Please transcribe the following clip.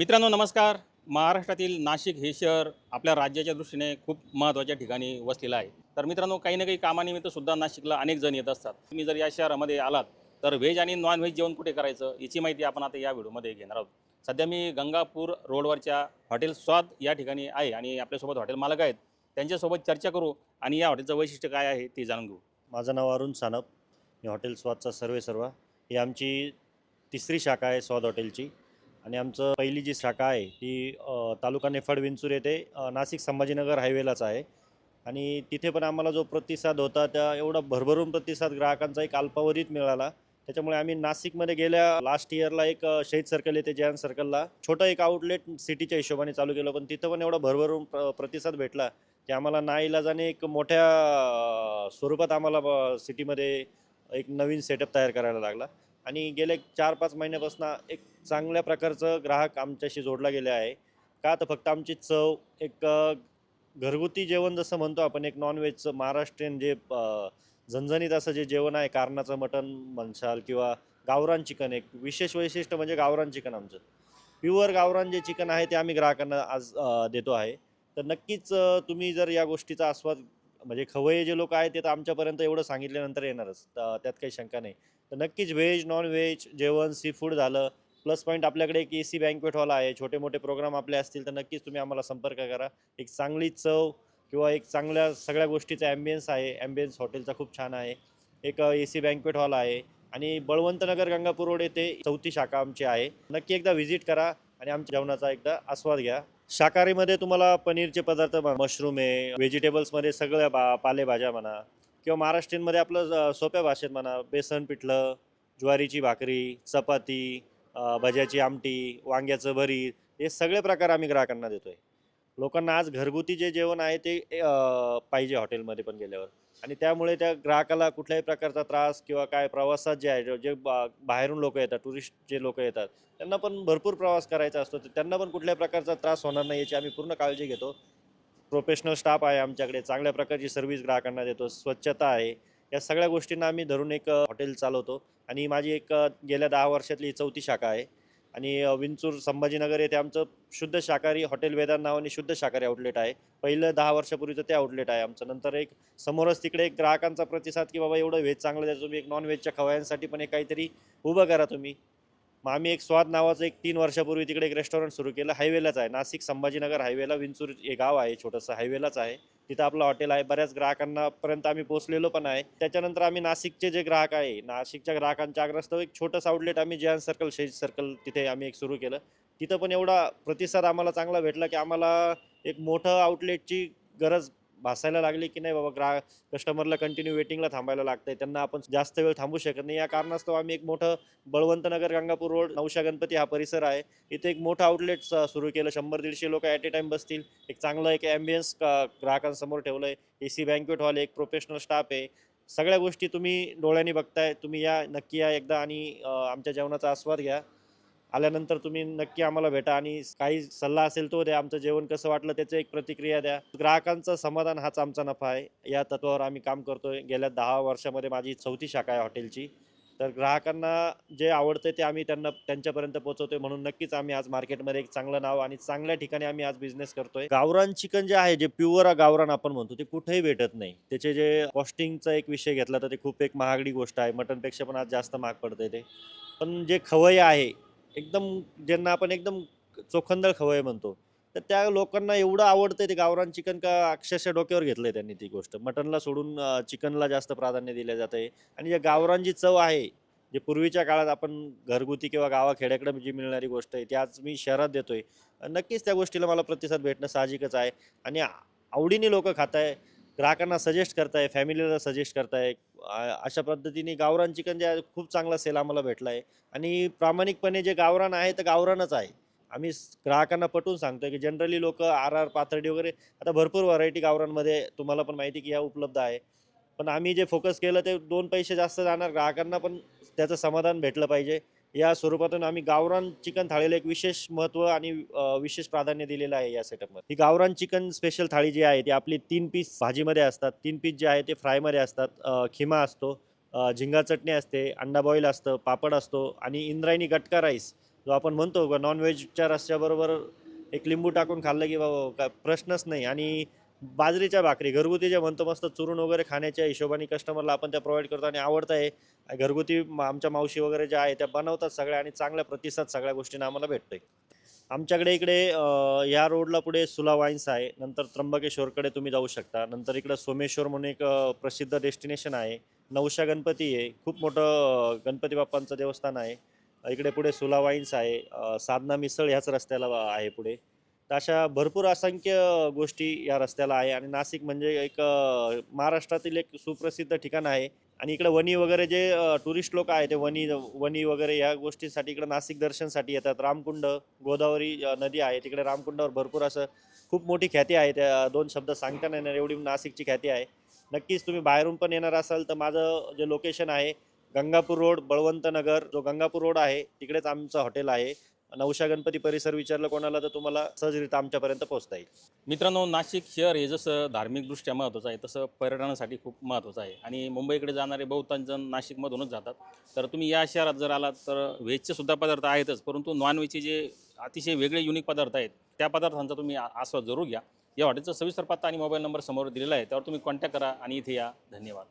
मित्रांनो नमस्कार. महाराष्ट्रातील नाशिक हे शहर आपल्या राज्याच्या दृष्टीने खूप महत्त्वाच्या ठिकाणी वसलेलं आहे. तर मित्रांनो काही ना काही कामानिमित्त सुद्धा नाशिकला अनेक जण येत असतात. तुम्ही जर या शहरामध्ये आलात तर व्हेज आणि नॉन व्हेज जेवण कुठे करायचं याची माहिती आपण आता या व्हिडिओमध्ये घेणार आहोत. सध्या मी गंगापूर रोडवरच्या हॉटेल स्वाद या ठिकाणी आहे आणि आपल्यासोबत हॉटेल मालक आहेत. त्यांच्यासोबत चर्चा करू आणि या हॉटेलचं वैशिष्ट्य काय आहे ते जाणून घेऊ. माझं नाव अरुण सानप. मी हॉटेल स्वादचा सर्वे सर्व ही आमची तिसरी शाखा आहे स्वाद हॉटेलची. आणि आमचं पहिली जी शाखा आहे ती तालुका नेफाड विंचूर येथे नाशिक संभाजीनगर हायवेलाच आहे. आणि तिथे पण आम्हाला जो प्रतिसाद होता त्या एवढा भरभरून प्रतिसाद ग्राहकांचा एक अल्पावधीत मिळाला. त्याच्यामुळे आम्ही नाशिकमध्ये गेल्या लास्ट इयरला एक शहीद सर्कल येते जयंत सर्कलला छोटं एक आउटलेट सिटीच्या हिशोबाने चालू केलं पण तिथं पण एवढा भरभरून प्र प्रतिसाद भेटला की आम्हाला नाईलाजाने एक मोठ्या स्वरूपात आम्हाला सिटीमध्ये एक नवीन सेटअप तयार करायला लागला. आणि गेले चार पाच महिन्यापासून एक चांगल्या प्रकारचं ग्राहक आमच्याशी जोडला गेले आहे. का तर फक्त आमची चव एक घरगुती जेवण जसं म्हणतो आपण एक नॉनव्हेजचं महाराष्ट्रीयन जे झणझणीत असं जे जेवण आहे कारणाचं मटण म्हणशाल किंवा गावरान चिकन एक विशेष वैशिष्ट्य म्हणजे गावरान चिकन आमचं. प्युअर गावरान जे चिकन आहे ते आम्ही ग्राहकांना आज देतो आहे. तर नक्कीच तुम्ही जर या गोष्टीचा आस्वाद म्हणजे खवय्ये जे लोक आहेत ते तर आमच्यापर्यंत एवढं सांगितल्यानंतर येणारच. तर त्यात काही शंका नाही. तर नक्कीच व्हेज नॉन व्हेज जेवण सी फूड झालं. प्लस पॉईंट आपल्याकडे एक ए सी बँकवेट हॉल आहे. छोटे मोठे प्रोग्राम आपले असतील तर नक्कीच तुम्ही आम्हाला संपर्क करा. एक चांगली चव किंवा एक चांगल्या सगळ्या गोष्टीचा ॲम्बियन्स आहे. ॲम्बियन्स हॉटेलचा खूप छान आहे. एक ए सी बँकवेट हॉल आहे. आणि बळवंतनगर गंगापूर रोड येथे चौथी शाखा आमची आहे. नक्की एकदा व्हिजिट करा आणि आमच्या जेवणाचा एकदा आस्वाद घ्या. शाकाहारीमध्ये तुम्हाला पनीरचे पदार्थ मशरूम आहे व्हेजिटेबल्समध्ये सगळ्या बा पालेभाज्या म्हणा किंवा महाराष्ट्रीयनमध्ये आपलं सोप्या भाषेत म्हणा बेसन पिठलं ज्वारीची भाकरी चपाती भज्याची आमटी वांग्याचं भरीत हे सगळे प्रकार आम्ही ग्राहकांना देतोय. लोकांना आज घरगुती जे जेवण आहे ते पाहिजे हॉटेलमध्ये पण गेल्यावर. आणि त्यामुळे त्या ग्राहकाला कुठल्याही प्रकारचा त्रास किंवा काय प्रवासात जे आहे जे बा बाहेरून लोक येतात टुरिस्ट जे लोक येतात त्यांना पण भरपूर प्रवास करायचा असतो. तर त्यांना पण कुठल्याही प्रकारचा त्रास होणार नाही याची आम्ही पूर्ण काळजी घेतो. प्रोफेशनल स्टाफ आहे आमच्याकडे चांगल्या प्रकारची सर्व्हिस ग्राहकांना देतो स्वच्छता आहे. या सगळ्या गोष्टींना आम्ही धरून एक हॉटेल चालवतो. आणि माझी एक गेल्या दहा वर्षातली चौथी शाखा आहे. आणि विंचूर संभाजीनगर येथे आमचं शुद्ध शाकाहारी हॉटेल वेदांत नावाने शुद्ध शाकाहारी आउटलेट आहे. पहिलं दहा वर्षापूर्वीचं ते आउटलेट आहे आमचं. नंतर एक समोरच तिकडे एक ग्राहकांचा प्रतिसाद की बाबा एवढं व्हेज चांगलं द्या तुम्ही एक नॉन व्हेजच्या खवयांसाठी पण एक काहीतरी उभं करा तुम्ही. मग आम्ही एक स्वाद नावाचं एक तीन वर्षापूर्वी तिकडे एक रेस्टॉरंट सुरू केलं. हायवेलाच आहे. नाशिक संभाजीनगर हायवेला विंचूर हे गाव आहे छोटंसं हायवेलाच आहे. तिथं आपलं हॉटेल आहे. बऱ्याच ग्राहकांना पर्यंत आम्ही पोहोचलेलो पण आहे. त्याच्यानंतर आम्ही नाशिकचे जे ग्राहक आहे नाशिकच्या ग्राहकांच्या आग्रस्तव एक छोटंसं आउटलेट आम्ही जयन सर्कल शेज सर्कल तिथे आम्ही एक सुरू केलं. तिथं पण एवढा प्रतिसाद आम्हाला चांगला भेटला की आम्हाला एक मोठं आउटलेटची गरज भासायला लागली की नाही बाबा ग्राहक कस्टमरला कंटिन्यू वेटिंगला थांबायला लागतंय. त्यांना आपण जास्त वेळ थांबू शकत नाही. या कारणास्तव आम्ही एक मोठं बळवंतनगर गंगापूर रोड नवशा गणपती हा परिसर आहे. इथे एक मोठं आउटलेट सुरू केलं. शंभर दीडशे लोक ॲट ए टाइम बसतील. एक चांगलं एक ॲम्बियन्स ग्राहकांसमोर ठेवलं आहे ए सी बँक्वेट हॉल एक प्रोफेशनल स्टाफ आहे. सगळ्या गोष्टी तुम्ही डोळ्यांनी बघताय. तुम्ही या नक्की या एकदा आणि आमच्या जेवणाचा आस्वाद घ्या. आल्यानंतर तुम्ही नक्की आम्हाला भेटा आणि काही सल्ला असेल तो द्या. आमचं जेवण कसं वाटलं त्याचं एक प्रतिक्रिया द्या. ग्राहकांचं समाधान हाच आमचा नफा आहे. या तत्वावर आम्ही काम करतोय. गेल्या दहा वर्षामध्ये माझी चौथी शाखा आहे हॉटेलची. तर ग्राहकांना जे आवडतं ते आम्ही त्यांना त्यांच्यापर्यंत पोहोचवतोय म्हणून नक्कीच आम्ही आज मार्केटमध्ये एक चांगलं नाव आणि चांगल्या ठिकाणी आम्ही आज बिझनेस करतोय. गावरान चिकन जे आहे जे प्युअर गावरान आपण म्हणतो ते कुठेही भेटत नाही. त्याचे जे कॉस्टिंगचा एक विषय घेतला तर ते खूप एक महागडी गोष्ट आहे. मटनपेक्षा पण आज जास्त महाग पडतंय ते. पण जे खवय आहे एकदम ज्यांना आपण एकदम चोखंदळ खवय म्हणतो तर त्या लोकांना एवढं आवडतं ते गावरान चिकन का अक्षरशः डोक्यावर घेतलं आहे त्यांनी ती गोष्ट. मटनला सोडून चिकनला जास्त प्राधान्य दिलं जात आहे. आणि जे गावरान जी चव आहे जे पूर्वीच्या काळात आपण घरगुती किंवा गावाखेड्याकडे जी मिळणारी गोष्ट आहे त्याच मी शहरात देतोय. नक्कीच त्या गोष्टीला मला प्रतिसाद भेटणं साहजिकच आहे. आणि आवडीने लोक खात आहे ग्राहकांना सजेस्ट करताय फॅमिलीला सजेस्ट करताय. अशा पद्धतीने गावरान चिकन जे खूप चांगला सेल आम्हाला भेटला आहे आणि प्रामाणिकपणे जे गावरान आहे तर गावरानच आहे. आम्ही ग्राहकांना पटवून सांगतोय की जनरली लोक आर आर पाथर्डी वगैरे आता भरपूर व्हरायटी गावरांमध्ये तुम्हाला पण माहिती की ह्या उपलब्ध आहे. पण आम्ही जे फोकस केलं ते दोन पैसे जास्त जाणार. ग्राहकांना पण त्याचं समाधान भेटलं पाहिजे. या स्वरूपातून आम्ही गावरान चिकन थाळीला एक विशेष महत्त्व आणि विशेष प्राधान्य दिलेलं आहे या सेटअपमध्ये ही गावरान चिकन स्पेशल थाळी जी आहे ती आपली तीन पीस भाजीमध्ये असतात. तीन पीस जे आहे ते फ्रायमध्ये असतात. खिमा असतो झिंगा चटणी असते अंडा बॉईल असतं पापड असतो आणि इंद्रायणी गटका राईस जो आपण म्हणतो नॉनव्हेजच्या रस्त्याबरोबर एक लिंबू टाकून खाल्लं की बाबा प्रश्नच नाही. आणि बाजरीच्या भाकरी घरगुती जे म्हणतो मस्त चुरून वगैरे खाण्याच्या हिशोबाने कस्टमरला आपण त्या प्रोव्हाइड करतो आणि आवडतं आहे. घरगुती आमच्या मावशी वगैरे ज्या आहे त्या बनवतात सगळ्या आणि चांगल्या प्रतिसाद सगळ्या गोष्टींना आम्हाला भेटतोय. आमच्याकडे इकडे या रोडला पुढे सुला वाईन्स आहे नंतर त्र्यंबकेश्वरकडे तुम्ही जाऊ शकता नंतर इकडं सोमेश्वर म्हणून एक प्रसिद्ध डेस्टिनेशन आहे. नवशा गणपती आहे खूप मोठं गणपती बाप्पांचं देवस्थान आहे. इकडे पुढे सुला वाईन्स आहे साधना मिसळ ह्याच रस्त्याला आहे पुढे. अशा भरपूर असंख्य गोष्टी या रस्त्याला आहे. आणि नाशिक म्हणजे एक महाराष्ट्रातील एक सुप्रसिद्ध ठिकाण आहे. आणि इकडे वणी वगैरे जे टुरिस्ट लोक आहे ते वणी वणी वगैरे या गोष्टींसाठी इकडे नाशिक दर्शनसाठी येतात. रामकुंड गोदावरी नदी आहे. तिकडे रामकुंडावर भरपूर असं खूप मोठी ख्याती आहे. त्या दोन शब्द सांगता नाही येणार एवढी नाशिकची ख्याती आहे. नक्कीच तुम्ही बाहेरून पण येणार असाल तर माझं जे लोकेशन आहे गंगापूर रोड बळवंत नगर जो गंगापूर रोड आहे तिकडेच आमचं हॉटेल आहे. नवशा गणपती परिसर विचारलं कोणाला तर तुम्हाला सहजरित्या आमच्यापर्यंत पोहोचता येईल. मित्रांनो नाशिक शहर हे जसं धार्मिकदृष्ट्या महत्त्वाचं आहे तसं पर्यटनासाठी खूप महत्त्वाचं आहे. आणि मुंबईकडे जाणारे बहुतांश जण नाशिकमधूनच जातात. तर तुम्ही या शहरात जर आलात तर व्हेजचे सुद्धा पदार्थ आहेतच परंतु नॉनव्हेजचे जे अतिशय वेगळे युनिक पदार्थ आहेत त्या पदार्थांचा तुम्ही आस्वाद जरूर घ्या. या हॉटेलचा सविस्तर पत्ता आणि मोबाईल नंबर समोर दिलेला आहे त्यावर तुम्ही कॉन्टॅक्ट करा आणि इथे या. धन्यवाद.